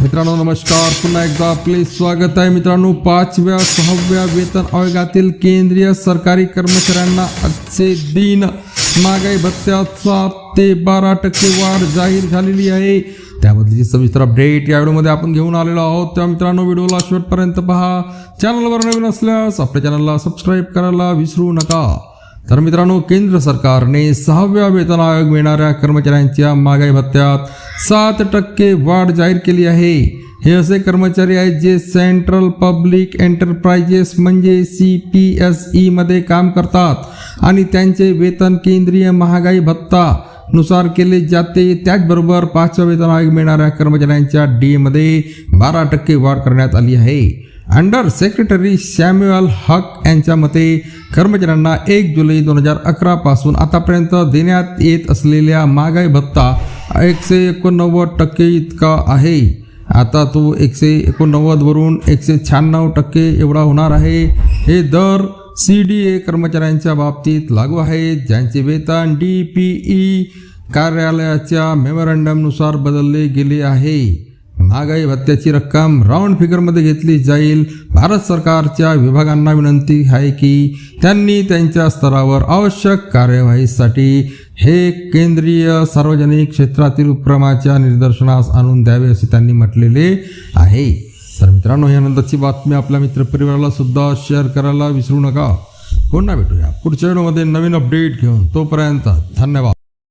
मित्रांनो नमस्कार. पुन्हा एकदा आपले स्वागत आहे मित्रांनो. पाचव्या सहाव्या वेतन आयोगातील केंद्रीय सरकारी कर्मचाऱ्यांना आजचे दिन. महागाई भत्त्यात सात ते बारा टक्के वाढ जाहीर झालेली आहे. त्याबद्दलची सविस्तर अपडेट या व्हिडिओमध्ये आपण घेऊन आलेलो आहोत. त्या मित्रांनो व्हिडिओला शेवटपर्यंत पहा. चॅनलवर नवीन असल्यास आपल्या चॅनलला सबस्क्राईब करायला विसरू नका. तर मित्रांनो केंद्र सरकारने सहाव्या वेतन आयोग मिळणाऱ्या कर्मचाऱ्यांच्या महागाई भत्त्यात सात टक्के वाढ जाहीर केली आहे. हे असे कर्मचारी आहेत जे सेंट्रल पब्लिक एंटरप्राइजेस म्हणजे सी पी एस ईमध्ये काम करतात आणि त्यांचे वेतन केंद्रीय महागाई भत्ता नुसार केले जाते. त्याचबरोबर पाचव्या वेतन आयोग मिळणाऱ्या कर्मचाऱ्यांच्या डी मध्ये बारा टक्के वाढ करण्यात आली आहे. अंडर सेक्रेटरी सॅम्युअल हक यांच्या मते कर्मचाऱ्यांना एक जुलै दोन हजार अकरा पासून आतापर्यंत देण्यात येत असलेल्या महागाई भत्ता एकशे एकोणनव्वद टक्के इतका आहे. आता तो एकशे एकोणनव्वदवरून एकशे शहाण्णव टक्के एवढा होणार आहे. हे दर सी डी ए कर्मचाऱ्यांच्या बाबतीत लागू आहे. ज्यांचे वेतन डी पी ई कार्यालयाच्या मेमोरंडमनुसार बदलले गेले आहे. महागाई भत्त्याची रक्कम राऊंड फिगरमध्ये घेतली जाईल. भारत सरकारच्या विभागांना विनंती आहे की त्यांनी त्यांच्या स्तरावर आवश्यक कार्यवाहीसाठी हे केंद्रीय सार्वजनिक क्षेत्रातील उपक्रमाच्या निदर्शनास आणून द्यावे असे त्यांनी म्हटलेले आहे. तर मित्रांनो यानंतरची बातमी आपल्या मित्रपरिवाराला सुद्धा शेअर करायला विसरू नका. पुन्हा भेटूया. पुढच्या व्हिडिओमध्ये नवीन अपडेट घेऊन तोपर्यंत धन्यवाद.